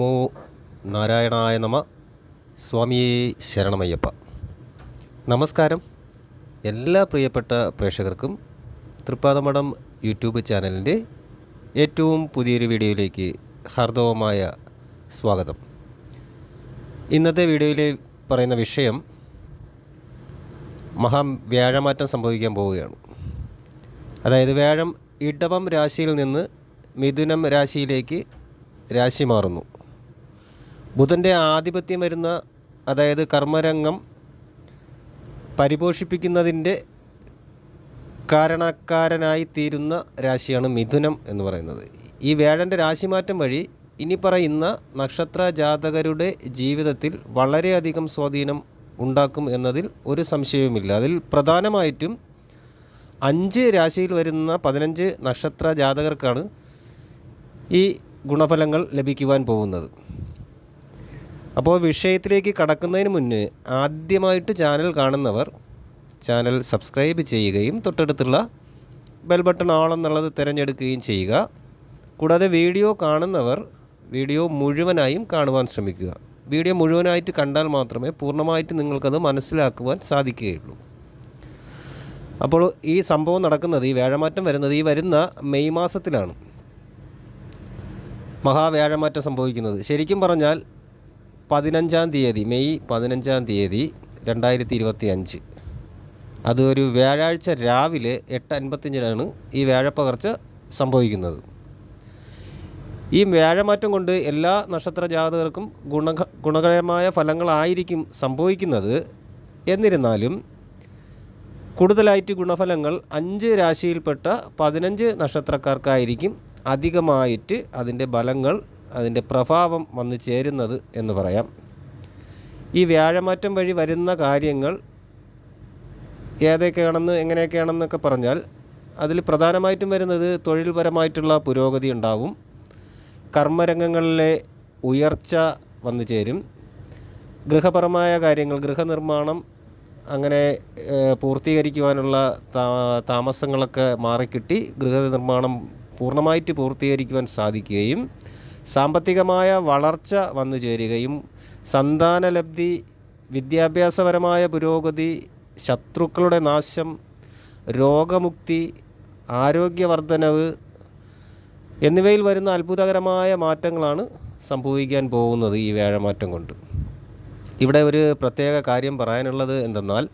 നമോ നാരായണായ നമ. സ്വാമിയെ ശരണമയ്യപ്പ. നമസ്കാരം. എല്ലാ പ്രിയപ്പെട്ട പ്രേക്ഷകർക്കും തൃപ്പാദമഠം യൂട്യൂബ് ചാനലിന്റെ ഏറ്റവും പുതിയൊരു വീഡിയോയിലേക്ക് ഹാർദവമായ സ്വാഗതം. ഇന്നത്തെ വീഡിയോയിൽ പറയുന്ന വിഷയം മഹാ വ്യാഴമാറ്റം സംഭവിക്കാൻ പോവുകയാണ്. അതായത് വ്യാഴം ഇടവം രാശിയിൽ നിന്ന് മിഥുനം രാശിയിലേക്ക് രാശി മാറുന്നു. ബുധന്റെ ആധിപത്യം വരുന്ന അതായത് കർമ്മരംഗം പരിപോഷിപ്പിക്കുന്നതിന്റെ കാരണക്കാരനായി തീരുന്ന രാശിയാണ് മിഥുനം എന്ന് പറയുന്നത്. ഈ വേഴന്റെ രാശിമാറ്റം വഴി ഇനി പറയുന്ന നക്ഷത്ര ജാതകരുടെ ജീവിതത്തിൽ വളരെയധികം സ്വാധീനം ഉണ്ടാക്കും എന്നതിൽ ഒരു സംശയവുമില്ല. അതിൽ പ്രധാനമായിട്ടും അഞ്ച് രാശിയിൽ വരുന്ന പതിനഞ്ച് നക്ഷത്ര ജാതകർക്കാണ് ഈ ഗുണഫലങ്ങൾ ലഭിക്കുവാൻ പോകുന്നത്. അപ്പോൾ വിഷയത്തിലേക്ക് കടക്കുന്നതിന് മുന്നേ ആദ്യമായിട്ട് ചാനൽ കാണുന്നവർ ചാനൽ സബ്സ്ക്രൈബ് ചെയ്യുകയും തൊട്ടടുത്തുള്ള ബെൽ ബട്ടൺ ആൾ എന്നുള്ളത് തിരഞ്ഞെടുക്കുകയും ചെയ്യുക. കൂടാതെ വീഡിയോ കാണുന്നവർ വീഡിയോ മുഴുവനായും കാണുവാൻ ശ്രമിക്കുക. വീഡിയോ മുഴുവനായിട്ട് കണ്ടാൽ മാത്രമേ പൂർണമായിട്ട് നിങ്ങൾക്കത് മനസ്സിലാക്കുവാൻ സാധിക്കുകയുള്ളൂ. അപ്പോൾ ഈ സംഭവം നടക്കുന്നത് ഈ വ്യാഴമാറ്റം വരുന്നത് ഈ വരുന്ന മെയ് മാസത്തിലാണ്. മഹാവ്യാഴമാറ്റം സംഭവിക്കുന്നത്. ശരിക്കും പറഞ്ഞാൽ പതിനഞ്ചാം തീയതി മെയ് പതിനഞ്ചാം തീയതി രണ്ടായിരത്തി ഇരുപത്തി അഞ്ച് അത് ഒരു വ്യാഴാഴ്ച രാവിലെ എട്ട് അൻപത്തഞ്ചിനാണ് ഈ വ്യാഴപ്പകർച്ച സംഭവിക്കുന്നത്. ഈ വ്യാഴമാറ്റം കൊണ്ട് എല്ലാ നക്ഷത്ര ജാതകർക്കും ഗുണ ഗുണകരമായ ഫലങ്ങളായിരിക്കും സംഭവിക്കുന്നത്. എന്നിരുന്നാലും കൂടുതലായിട്ട് ഗുണഫലങ്ങൾ അഞ്ച് രാശിയിൽപ്പെട്ട പതിനഞ്ച് നക്ഷത്രക്കാർക്കായിരിക്കും അധികമായിട്ട് അതിന്റെ ബലങ്ങൾ അതിന്റെ പ്രഭാവം വന്നു ചേരുന്നത് എന്ന് പറയാം. ഈ വ്യാഴമാറ്റം വഴി വരുന്ന കാര്യങ്ങൾ ഏതൊക്കെയാണെന്ന് എങ്ങനെയൊക്കെയാണെന്നൊക്കെ പറഞ്ഞാൽ അതിൽ പ്രധാനമായിട്ടും വരുന്നത് തൊഴിൽപരമായിട്ടുള്ള പുരോഗതി ഉണ്ടാവും. കർമ്മരംഗങ്ങളിലെ ഉയർച്ച വന്നു ചേരും. ഗൃഹപരമായ കാര്യങ്ങൾ ഗൃഹനിർമ്മാണം അങ്ങനെ പൂർത്തീകരിക്കുവാനുള്ള താമസങ്ങളൊക്കെ മാറിക്കിട്ടി ഗൃഹനിർമ്മാണം പൂർണമായിട്ട് പൂർത്തീകരിക്കുവാൻ സാധിക്കുകയും സാമ്പത്തികമായ വളർച്ച വന്നു ചേരുകയും സന്താനലബ്ധി വിദ്യാഭ്യാസപരമായ പുരോഗതി ശത്രുക്കളുടെ നാശം രോഗമുക്തി ആരോഗ്യവർദ്ധനവ് എന്നിവയിൽ വരുന്ന അത്ഭുതകരമായ മാറ്റങ്ങളാണ് സംഭവിക്കാൻ പോകുന്നത് ഈ വ്യാഴമാറ്റം കൊണ്ട്. ഇവിടെ ഒരു പ്രത്യേക കാര്യം പറയാനുള്ളത് എന്തെന്നാൽ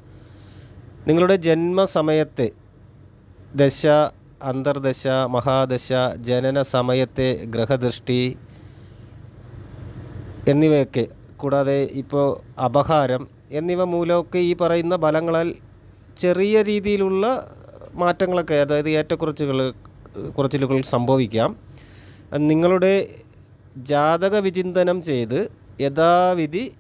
നിങ്ങളുടെ ജന്മസമയത്തെ ദശ അന്തർദശ മഹാദശ ജനന സമയത്തെ ഗ്രഹദൃഷ്ടി എന്നിവയൊക്കെ കൂടാതെ ഇപ്പോൾ അപഹാരം എന്നിവ മൂലമൊക്കെ ഈ പറയുന്ന ഫലങ്ങളാൽ ചെറിയ രീതിയിലുള്ള മാറ്റങ്ങളൊക്കെ അതായത് ഏറ്റക്കുറച്ചുകൾ കുറച്ചിലുകൾ സംഭവിക്കാം. നിങ്ങളുടെ ജാതക വിചിന്തനം ചെയ്ത് യഥാവിധി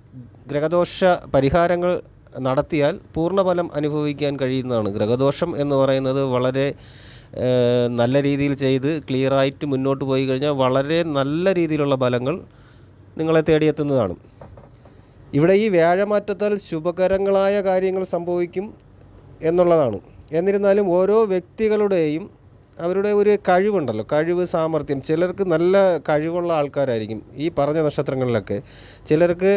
ഗ്രഹദോഷ പരിഹാരങ്ങൾ നടത്തിയാൽ പൂർണഫലം അനുഭവിക്കാൻ കഴിയുന്നതാണ്. ഗ്രഹദോഷം എന്ന് പറയുന്നത് വളരെ നല്ല രീതിയിൽ ചെയ്ത് ക്ലിയറായിട്ട് മുന്നോട്ട് പോയി കഴിഞ്ഞാൽ വളരെ നല്ല രീതിയിലുള്ള ഫലങ്ങൾ നിങ്ങളെ തേടിയെത്തുന്നതാണ്. ഇവിടെ ഈ വ്യാഴമാറ്റത്താൽ ശുഭകരങ്ങളായ കാര്യങ്ങൾ സംഭവിക്കും എന്നുള്ളതാണ്. എന്നിരുന്നാലും ഓരോ വ്യക്തികളുടെയും അവരുടെ ഒരു കഴിവുണ്ടല്ലോ. കഴിവ് സാമർഥ്യം. ചിലർക്ക് നല്ല കഴിവുള്ള ആൾക്കാരായിരിക്കും ഈ പറഞ്ഞ നക്ഷത്രങ്ങളിലൊക്കെ. ചിലർക്ക്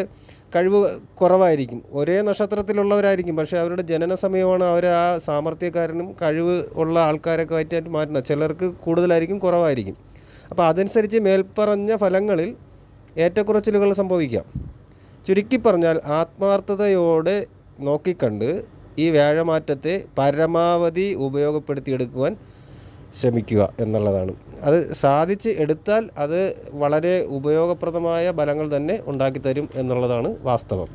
കഴിവ് കുറവായിരിക്കും. ഒരേ നക്ഷത്രത്തിലുള്ളവരായിരിക്കും. പക്ഷേ അവരുടെ ജനന സമയമാണ് അവർ ആ സാമർഥ്യക്കാരനും കഴിവ് ഉള്ള ആൾക്കാരൊക്കെ ആയിട്ട് മാറ്റുന്നത്. ചിലർക്ക് കൂടുതലായിരിക്കും കുറവായിരിക്കും. അപ്പോൾ അതനുസരിച്ച് മേൽപ്പറഞ്ഞ ഫലങ്ങളിൽ ഏറ്റക്കുറച്ചിലുകൾ സംഭവിക്കാം. ചുരുക്കി പറഞ്ഞാൽ ആത്മാർത്ഥതയോടെ നോക്കിക്കണ്ട് ഈ വ്യാഴമാറ്റത്തെ പരമാവധി ഉപയോഗപ്പെടുത്തിയെടുക്കുവാൻ ശ്രമിക്കുക എന്നുള്ളതാണ്. അത് സാധിച്ച് എടുത്താൽ അത് വളരെ ഉപയോഗപ്രദമായ ഫലങ്ങൾ തന്നെ ഉണ്ടാക്കിത്തരും എന്നുള്ളതാണ് വാസ്തവം.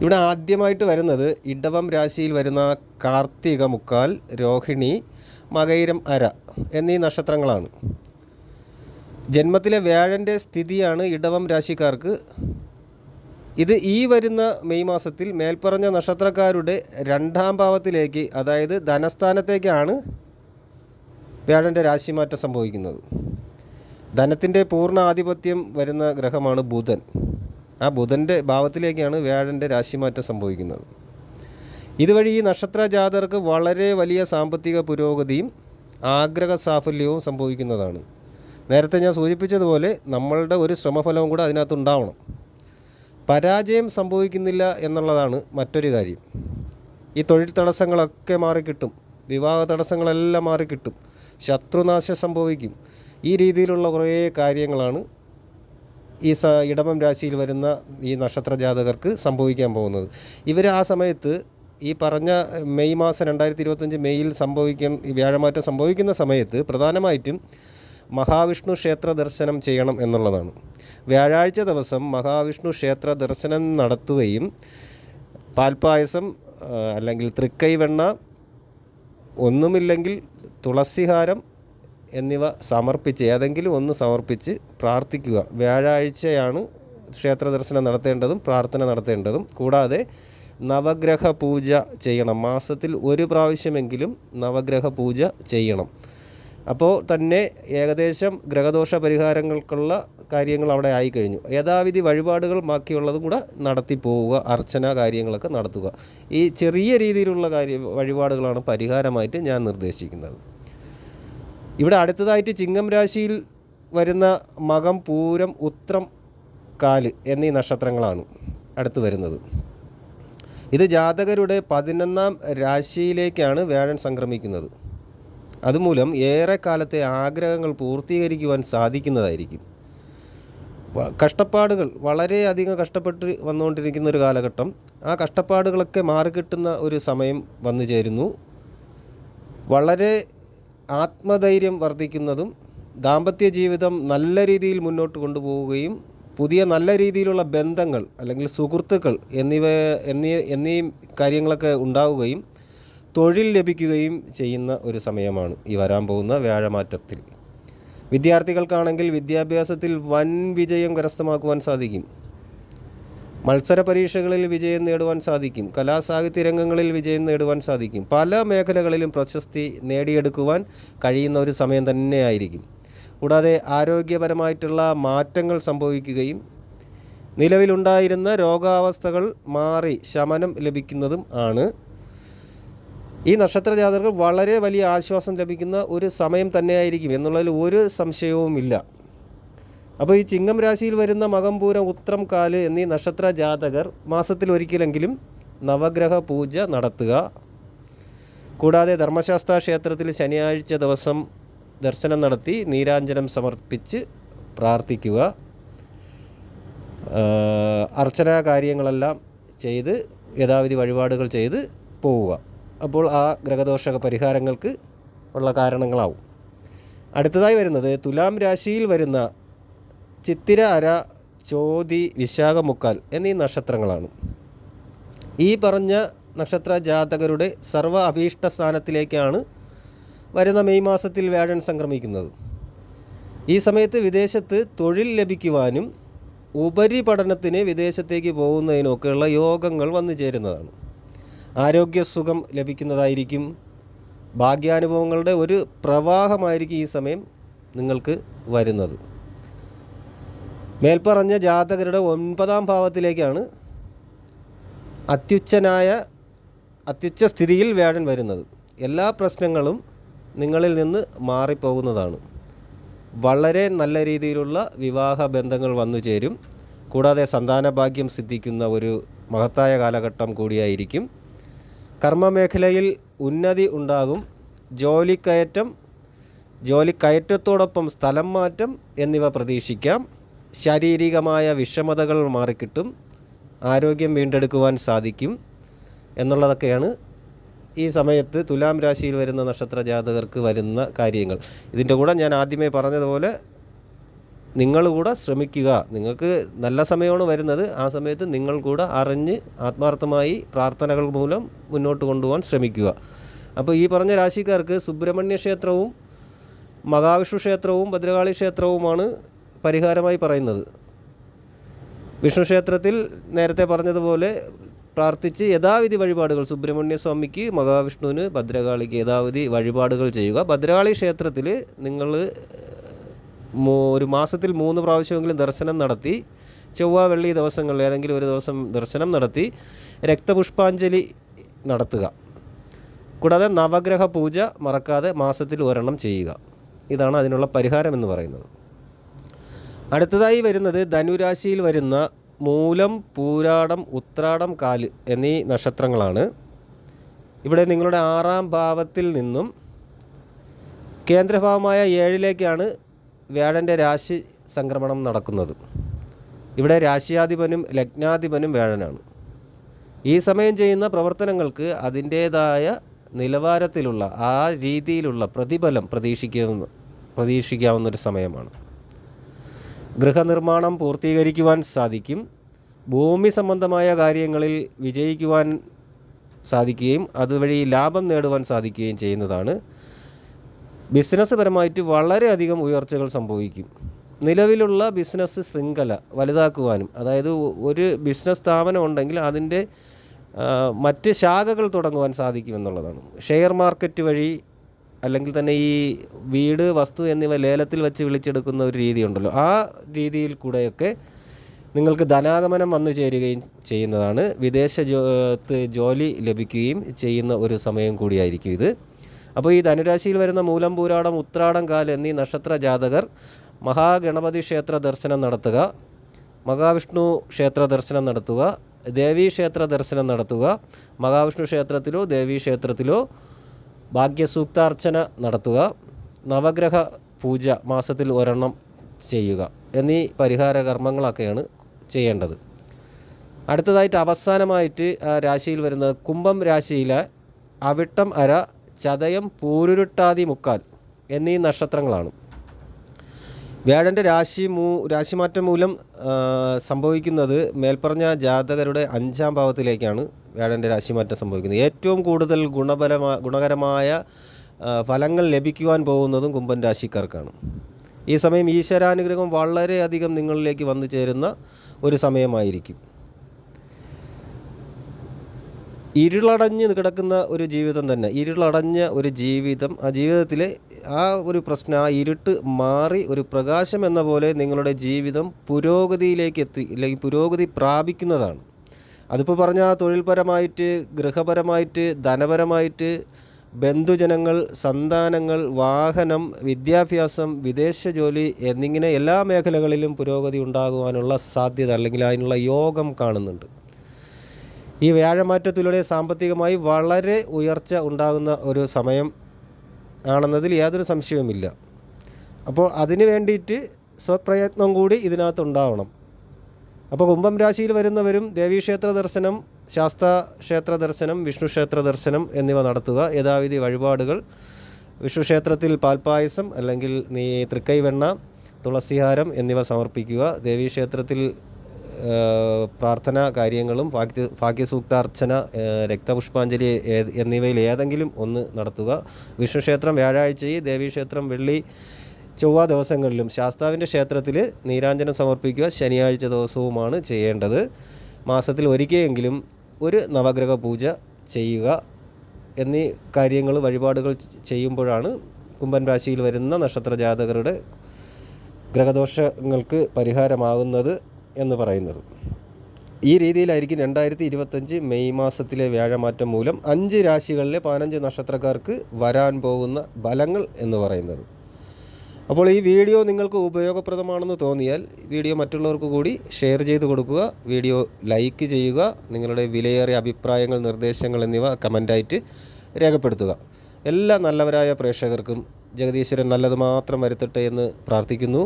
ഇവിടെ ആദ്യമായിട്ട് വരുന്നത് ഇടവം രാശിയിൽ വരുന്ന കാർത്തിക മുക്കാൽ രോഹിണി മകയിരം അര എന്നീ നക്ഷത്രങ്ങളാണ്. ജന്മത്തിലെ വ്യാഴന്റെ സ്ഥിതിയാണ് ഇടവം രാശിക്കാർക്ക്. ഇത് ഈ വരുന്ന മെയ് മാസത്തിൽ മേൽപ്പറഞ്ഞ നക്ഷത്രക്കാരുടെ രണ്ടാം ഭാവത്തിലേക്ക് അതായത് ധനസ്ഥാനത്തേക്കാണ് വ്യാഴന്റെ രാശിമാറ്റം സംഭവിക്കുന്നത്. ധനത്തിന്റെ പൂർണ ആധിപത്യം വരുന്ന ഗ്രഹമാണ് ബുധൻ. ആ ബുധന്റെ ഭാവത്തിലേക്കാണ് വ്യാഴന്റെ രാശിമാറ്റം സംഭവിക്കുന്നത്. ഇതുവഴി ഈ നക്ഷത്ര ജാതർക്ക് വളരെ വലിയ സാമ്പത്തിക പുരോഗതിയും ആഗ്രഹ സാഫല്യവും സംഭവിക്കുന്നതാണ്. നേരത്തെ ഞാൻ സൂചിപ്പിച്ചതുപോലെ നമ്മളുടെ ഒരു ശ്രമഫലവും കൂടെ അതിനകത്ത് ഉണ്ടാവണം. പരാജയം സംഭവിക്കുന്നില്ല എന്നുള്ളതാണ് മറ്റൊരു കാര്യം. ഈ തൊഴിൽ തടസ്സങ്ങളൊക്കെ മാറിക്കിട്ടും. വിവാഹ തടസ്സങ്ങളെല്ലാം മാറിക്കിട്ടും. ശത്രുനാശം സംഭവിക്കും. ഈ രീതിയിലുള്ള കുറേ കാര്യങ്ങളാണ് ഈ സ ഇടമം രാശിയിൽ വരുന്ന ഈ നക്ഷത്ര ജാതകർക്ക് സംഭവിക്കാൻ പോകുന്നത്. ഇവർ ആ സമയത്ത് ഈ പറഞ്ഞ മെയ് മാസം രണ്ടായിരത്തി ഇരുപത്തഞ്ച് മെയ്യിൽ സംഭവിക്കാൻ ഈ വ്യാഴമാറ്റം സംഭവിക്കുന്ന സമയത്ത് പ്രധാനമായിട്ടും മഹാവിഷ്ണു ക്ഷേത്ര ദർശനം ചെയ്യണം എന്നുള്ളതാണ്. വ്യാഴാഴ്ച ദിവസം മഹാവിഷ്ണു ക്ഷേത്ര ദർശനം നടത്തുകയും പാൽപ്പായസം അല്ലെങ്കിൽ തൃക്കൈവെണ്ണ ഒന്നുമില്ലെങ്കിൽ തുളസിഹാരം എന്നിവ സമർപ്പിച്ച് ഏതെങ്കിലും ഒന്ന് സമർപ്പിച്ച് പ്രാർത്ഥിക്കുക. വ്യാഴാഴ്ചയാണ് ക്ഷേത്ര ദർശനം നടത്തേണ്ടതും പ്രാർത്ഥന നടത്തേണ്ടതും. കൂടാതെ നവഗ്രഹ പൂജ ചെയ്യണം. മാസത്തിൽ ഒരു പ്രാവശ്യമെങ്കിലും നവഗ്രഹ പൂജ ചെയ്യണം. അപ്പോൾ തന്നെ ഏകദേശം ഗ്രഹദോഷ പരിഹാരങ്ങൾക്കുള്ള കാര്യങ്ങൾ അവിടെ ആയിക്കഴിഞ്ഞു. യഥാവിധി വഴിപാടുകൾ ബാക്കിയുള്ളതും കൂടെ നടത്തി പോവുക അർച്ചന കാര്യങ്ങളൊക്കെ നടത്തുക. ഈ ചെറിയ രീതിയിലുള്ള കാര്യ വഴിപാടുകളാണ് പരിഹാരമായിട്ട് ഞാൻ നിർദ്ദേശിക്കുന്നത്. ഇവിടെ അടുത്തതായിട്ട് ചിങ്ങം രാശിയിൽ വരുന്ന മകം പൂരം ഉത്രം കാൽ എന്നീ നക്ഷത്രങ്ങളാണ് അടുത്ത് വരുന്നത്. ഇത് ജാതകരുടെ പതിനൊന്നാം രാശിയിലേക്കാണ് വ്യാഴൻ സംക്രമിക്കുന്നത്. അതുമൂലം ഏറെക്കാലത്തെ ആഗ്രഹങ്ങൾ പൂർത്തീകരിക്കുവാൻ സാധിക്കുന്നതായിരിക്കും. കഷ്ടപ്പാടുകൾ വളരെയധികം കഷ്ടപ്പെട്ട് വന്നുകൊണ്ടിരിക്കുന്ന ഒരു കാലഘട്ടം. ആ കഷ്ടപ്പാടുകളൊക്കെ മാറിക്കിട്ടുന്ന ഒരു സമയം വന്നു ചേരുന്നു. വളരെ ആത്മധൈര്യം വർദ്ധിക്കുന്നതും ദാമ്പത്യ ജീവിതം നല്ല രീതിയിൽ മുന്നോട്ട് കൊണ്ടുപോവുകയും പുതിയ നല്ല രീതിയിലുള്ള ബന്ധങ്ങൾ അല്ലെങ്കിൽ സുഹൃത്തുക്കൾ എന്നിവ എന്നീ എന്നീ കാര്യങ്ങളൊക്കെ ഉണ്ടാവുകയും തൊഴിൽ ലഭിക്കുകയും ചെയ്യുന്ന ഒരു സമയമാണ് ഈ വരാൻ പോകുന്ന വ്യാഴമാറ്റത്തിൽ. വിദ്യാർത്ഥികൾക്കാണെങ്കിൽ വിദ്യാഭ്യാസത്തിൽ വൻ വിജയം കരസ്ഥമാക്കുവാൻ സാധിക്കും. മത്സര പരീക്ഷകളിൽ വിജയം നേടുവാൻ സാധിക്കും. കലാസാഹിത്യ രംഗങ്ങളിൽ വിജയം നേടുവാൻ സാധിക്കും. പല മേഖലകളിലും പ്രശസ്തി നേടിയെടുക്കുവാൻ കഴിയുന്ന ഒരു സമയം തന്നെയായിരിക്കും. കൂടാതെ ആരോഗ്യപരമായിട്ടുള്ള മാറ്റങ്ങൾ സംഭവിക്കുകയും നിലവിലുണ്ടായിരുന്ന രോഗാവസ്ഥകൾ മാറി ശമനം ലഭിക്കുന്നതും ആണ് ഈ നക്ഷത്ര ജാതകർക്ക് വളരെ വലിയ ആശ്വാസം ലഭിക്കുന്ന ഒരു സമയം തന്നെയായിരിക്കും എന്നുള്ളതിൽ ഒരു സംശയവുമില്ല. അപ്പോൾ ഈ ചിങ്ങം രാശിയിൽ വരുന്ന മകംപൂരം ഉത്രം കാൽ എന്നീ നക്ഷത്ര ജാതകർ മാസത്തിൽ ഒരിക്കലെങ്കിലും നവഗ്രഹ പൂജ നടത്തുക. കൂടാതെ ധർമ്മശാസ്ത്ര ക്ഷേത്രത്തിൽ ശനിയാഴ്ച ദിവസം ദർശനം നടത്തി നീരാഞ്ജനം സമർപ്പിച്ച് പ്രാർത്ഥിക്കുക. അർച്ചനാ കാര്യങ്ങളെല്ലാം ചെയ്ത് യഥാവിധി വഴിപാടുകൾ ചെയ്ത് പോവുക. അപ്പോൾ ആ ഗ്രഹദോഷ പരിഹാരങ്ങൾക്ക് ഉള്ള കാരണങ്ങളാവും. അടുത്തതായി വരുന്നത് തുലാം രാശിയിൽ വരുന്ന ചിത്തിര അര ചോതി വിശാഖമുക്കാൽ എന്നീ നക്ഷത്രങ്ങളാണ്. ഈ പറഞ്ഞ നക്ഷത്ര ജാതകരുടെ സർവ അഭീഷ്ട സ്ഥാനത്തിലേക്കാണ് വരുന്ന മെയ് മാസത്തിൽ വ്യാഴൻ സംക്രമിക്കുന്നത്. ഈ സമയത്ത് വിദേശത്ത് തൊഴിൽ ലഭിക്കുവാനും ഉപരിപഠനത്തിന് വിദേശത്തേക്ക് പോകുന്നതിനൊക്കെയുള്ള യോഗങ്ങൾ വന്നു ചേരുന്നതാണ്. ആരോഗ്യസുഖം ലഭിക്കുന്നതായിരിക്കും. ഭാഗ്യാനുഭവങ്ങളുടെ ഒരു പ്രവാഹമായിരിക്കും ഈ സമയം നിങ്ങൾക്ക് വരുന്നത്. മേൽപ്പറഞ്ഞ ജാതകരുടെ ഒൻപതാം ഭാവത്തിലേക്കാണ് അത്യുച്ചനായ അത്യുച്ച സ്ഥിതിയിൽ വ്യാഴൻ വരുന്നത്. എല്ലാ പ്രശ്നങ്ങളും നിങ്ങളിൽ നിന്ന് മാറിപ്പോകുന്നതാണ്. വളരെ നല്ല രീതിയിലുള്ള വിവാഹ ബന്ധങ്ങൾ വന്നു ചേരും. കൂടാതെ സന്താന ഭാഗ്യം സിദ്ധിക്കുന്ന ഒരു മഹത്തായ കാലഘട്ടം കൂടിയായിരിക്കും. കർമ്മമേഖലയിൽ ഉന്നതി ഉണ്ടാകും. ജോലിക്കയറ്റം ജോലിക്കയറ്റത്തോടൊപ്പം സ്ഥലം മാറ്റം എന്നിവ പ്രതീക്ഷിക്കാം. ശാരീരികമായ വിഷമതകൾ മാറിക്കിട്ടും. ആരോഗ്യം വീണ്ടെടുക്കുവാൻ സാധിക്കും എന്നുള്ളതൊക്കെയാണ് ഈ സമയത്ത് തുലാം രാശിയിൽ വരുന്ന നക്ഷത്ര ജാതകർക്ക് വരുന്ന കാര്യങ്ങൾ. ഇതിന്റെ കൂടെ ഞാൻ ആദ്യമേ പറഞ്ഞതുപോലെ നിങ്ങൾ കൂടെ ശ്രമിക്കുക. നിങ്ങൾക്ക് നല്ല സമയമാണ് വരുന്നത്. ആ സമയത്ത് നിങ്ങൾ കൂടെ അറിഞ്ഞ് ആത്മാർത്ഥമായി പ്രാർത്ഥനകൾ മൂലം മുന്നോട്ട് കൊണ്ടുപോകാൻ ശ്രമിക്കുക. അപ്പോൾ ഈ പറഞ്ഞ രാശിക്കാർക്ക് സുബ്രഹ്മണ്യ ക്ഷേത്രവും മഹാവിഷ്ണു ക്ഷേത്രവും ഭദ്രകാളി ക്ഷേത്രവുമാണ് പരിഹാരമായി പറയുന്നത്. വിഷ്ണു ക്ഷേത്രത്തിൽ നേരത്തെ പറഞ്ഞതുപോലെ പ്രാർത്ഥിച്ച് യഥാവിധി വഴിപാടുകൾ സുബ്രഹ്മണ്യ സ്വാമിക്ക് മഹാവിഷ്ണുവിന് ഭദ്രകാളിക്ക് യഥാവിധി വഴിപാടുകൾ ചെയ്യുക. ഭദ്രകാളി ക്ഷേത്രത്തിൽ നിങ്ങൾ ഒരു മാസത്തിൽ മൂന്ന് പ്രാവശ്യമെങ്കിലും ദർശനം നടത്തി ചൊവ്വ വെള്ളി ദിവസങ്ങളിൽ ഏതെങ്കിലും ഒരു ദിവസം ദർശനം നടത്തി രക്തപുഷ്പാഞ്ജലി നടത്തുക. കൂടാതെ നവഗ്രഹ പൂജ മറക്കാതെ മാസത്തിൽ ഒരെണ്ണം ചെയ്യുക. ഇതാണ് അതിനുള്ള പരിഹാരം എന്ന് പറയുന്നത്. അടുത്തതായി വരുന്നത് ധനുരാശിയിൽ വരുന്ന മൂലം പൂരാടം ഉത്രാടം കാൽ എന്നീ നക്ഷത്രങ്ങളാണ്. ഇവിടെ നിങ്ങളുടെ ആറാം ഭാവത്തിൽ നിന്നും കേന്ദ്രഭാവമായ ഏഴിലേക്കാണ് വ്യാഴന്റെ രാശി സംക്രമണം നടക്കുന്നത്. ഇവിടെ രാശിയാധിപനും ലഗ്നാധിപനും വ്യാഴനാണ്. ഈ സമയം ചെയ്യുന്ന പ്രവർത്തനങ്ങൾക്ക് അതിന്റേതായ നിലവാരത്തിലുള്ള ആ രീതിയിലുള്ള പ്രതിഫലം പ്രതീക്ഷിക്കുന്ന പ്രതീക്ഷിക്കാവുന്നൊരു സമയമാണ്. ഗൃഹനിർമ്മാണം പൂർത്തീകരിക്കുവാൻ സാധിക്കും. ഭൂമി സംബന്ധമായ കാര്യങ്ങളിൽ വിജയിക്കുവാൻ സാധിക്കുകയും അതുവഴി ലാഭം നേടുവാൻ സാധിക്കുകയും ചെയ്യുന്നതാണ്. ബിസിനസ് പരമായിട്ട് വളരെയധികം ഉയർച്ചകൾ സംഭവിക്കും. നിലവിലുള്ള ബിസിനസ് ശൃംഖല വലുതാക്കുവാനും അതായത് ഒരു ബിസിനസ് സ്ഥാപനം ഉണ്ടെങ്കിൽ അതിന്റെ മറ്റ് ശാഖകൾ തുടങ്ങുവാൻ സാധിക്കുമെന്നുള്ളതാണ് ഷെയർ മാർക്കറ്റ് വഴി അല്ലെങ്കിൽ തന്നെ ഈ വീട് വസ്തു എന്നിവ ലേലത്തിൽ വെച്ച് വിളിച്ചെടുക്കുന്ന ഒരു രീതിയുണ്ടല്ലോ. ആ രീതിയിൽ കൂടെയൊക്കെ നിങ്ങൾക്ക് ധനാഗമനം വന്നു ചേരുകയും ചെയ്യുന്നതാണ്. വിദേശ ജോലി ലഭിക്കുകയും ചെയ്യുന്ന ഒരു സമയം കൂടിയായിരിക്കും ഇത്. അപ്പോൾ ഈ ധനുരാശിയിൽ വരുന്ന മൂലം പൂരാടം ഉത്രാടം കാൽ എന്നീ നക്ഷത്ര ജാതകർ മഹാഗണപതി ക്ഷേത്ര ദർശനം നടത്തുക മഹാവിഷ്ണു ക്ഷേത്ര ദർശനം നടത്തുക ദേവീ ക്ഷേത്ര ദർശനം നടത്തുക മഹാവിഷ്ണു ക്ഷേത്രത്തിലോ ദേവീ ക്ഷേത്രത്തിലോ ഭാഗ്യസൂക്താർച്ചന നടത്തുക നവഗ്രഹ പൂജ മാസത്തിൽ ഒരെണ്ണം ചെയ്യുക എന്നീ പരിഹാര കർമ്മങ്ങളൊക്കെയാണ് ചെയ്യേണ്ടത്. അടുത്തതായിട്ട് അവസാനമായിട്ട് രാശിയിൽ വരുന്നത് കുംഭം രാശിയിലെ അവിട്ടം അര ചതയം പൂരുരുട്ടാതി മുക്കാൽ എന്നീ നക്ഷത്രങ്ങളാണ്. വ്യാഴന്റെ രാശി മൂ രാശിമാറ്റം മൂലം സംഭവിക്കുന്നത് മേൽപ്പറഞ്ഞ ജാതകരുടെ അഞ്ചാം ഭാവത്തിലേക്കാണ് വ്യാഴന്റെ രാശിമാറ്റം സംഭവിക്കുന്നത്. ഏറ്റവും കൂടുതൽ ഗുണപരമാ ഗുണകരമായ ഫലങ്ങൾ ലഭിക്കുവാൻ പോകുന്നതും കുംഭൻ രാശിക്കാർക്കാണ്. ഈ സമയം ഈശ്വരാനുഗ്രഹം വളരെയധികം നിങ്ങളിലേക്ക് വന്നു ചേരുന്ന ഒരു സമയമായിരിക്കും. ഇരുളടഞ്ഞ് കിടക്കുന്ന ഒരു ജീവിതം തന്നെ. ഇരുളടഞ്ഞ ഒരു ജീവിതം ആ ജീവിതത്തിൽ ആ ഒരു പ്രശ്നം ആ ഇരുട്ട് മാറി ഒരു പ്രകാശം എന്ന പോലെ നിങ്ങളുടെ ജീവിതം പുരോഗതിയിലേക്ക് എത്തി അല്ലെങ്കിൽ പുരോഗതി പ്രാപിക്കുന്നതാണ്. അതിപ്പോൾ പറഞ്ഞാൽ തൊഴിൽപരമായിട്ട് ഗൃഹപരമായിട്ട് ധനപരമായിട്ട് ബന്ധുജനങ്ങൾ സന്താനങ്ങൾ വാഹനം വിദ്യാഭ്യാസം വിദേശ ജോലി എന്നിങ്ങനെ എല്ലാ മേഖലകളിലും പുരോഗതി ഉണ്ടാകുവാനുള്ള സാധ്യത അല്ലെങ്കിൽ അതിനുള്ള യോഗം കാണുന്നുണ്ട്. ഈ വ്യാഴമാറ്റത്തിലൂടെ സാമ്പത്തികമായി വളരെ ഉയർച്ച ഉണ്ടാകുന്ന ഒരു സമയം ആണെന്നതിൽ യാതൊരു സംശയവുമില്ല. അപ്പോൾ അതിന് വേണ്ടിയിട്ട് സ്വപ്രയത്നം കൂടി ഇതിനകത്ത് ഉണ്ടാവണം അപ്പോൾ കുംഭം രാശിയിൽ വരുന്നവരും ദേവീക്ഷേത്ര ദർശനം ശാസ്ത്ര ക്ഷേത്ര ദർശനം വിഷ്ണു ക്ഷേത്ര ദർശനം എന്നിവ നടത്തുക. യഥാവിധി വഴിപാടുകൾ വിഷ്ണു ക്ഷേത്രത്തിൽ പാൽപ്പായസം അല്ലെങ്കിൽ നീ തൃക്കൈവെണ്ണ തുളസിഹാരം എന്നിവ സമർപ്പിക്കുക. ദേവീക്ഷേത്രത്തിൽ പ്രാർത്ഥന കാര്യങ്ങളും ഭാഗ്യ ഭാഗ്യസൂക്താർച്ചന രക്തപുഷ്പാഞ്ജലി എന്നിവയിൽ ഏതെങ്കിലും ഒന്ന് നടത്തുക. വിഷ്ണുക്ഷേത്രം വ്യാഴാഴ്ചയും ദേവീക്ഷേത്രം വെള്ളി ചൊവ്വ ദിവസങ്ങളിലും ശാസ്താവിന്റെ ക്ഷേത്രത്തിൽ നീരാഞ്ജനം സമർപ്പിക്കുക ശനിയാഴ്ച ദിവസവുമാണ് ചെയ്യേണ്ടത്. മാസത്തിൽ ഒരിക്കലെങ്കിലും ഒരു നവഗ്രഹ പൂജ ചെയ്യുക എന്നീ കാര്യങ്ങൾ വഴിപാടുകൾ ചെയ്യുമ്പോഴാണ് കുംഭൻ രാശിയിൽ വരുന്ന നക്ഷത്ര ജാതകരുടെ ഗ്രഹദോഷങ്ങൾക്ക് പരിഹാരമാകുന്നത്. എന്ന് പറയുന്നത്. ഈ രീതിയിലായിരിക്കും രണ്ടായിരത്തി ഇരുപത്തഞ്ച് മെയ് മാസത്തിലെ വ്യാഴമാറ്റം മൂലം അഞ്ച് രാശികളിലെ പതിനഞ്ച് നക്ഷത്രക്കാർക്ക് വരാൻ പോകുന്ന ഫലങ്ങൾ എന്ന് പറയുന്നത്. അപ്പോൾ ഈ വീഡിയോ നിങ്ങൾക്ക് ഉപയോഗപ്രദമാണെന്ന് തോന്നിയാൽ വീഡിയോ മറ്റുള്ളവർക്ക് കൂടി ഷെയർ ചെയ്ത് കൊടുക്കുക വീഡിയോ ലൈക്ക് ചെയ്യുക നിങ്ങളുടെ വിലയേറിയ അഭിപ്രായങ്ങൾ നിർദ്ദേശങ്ങൾ എന്നിവ കമന്റായിട്ട് രേഖപ്പെടുത്തുക. എല്ലാ നല്ലവരായ പ്രേക്ഷകർക്കും ജഗദീശ്വരൻ നല്ലത് മാത്രം വരുത്തട്ടെ എന്ന് പ്രാർത്ഥിക്കുന്നു.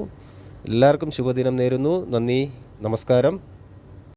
എല്ലാവർക്കും ശുഭദിനം നേരുന്നു. നന്ദി. നമസ്കാരം.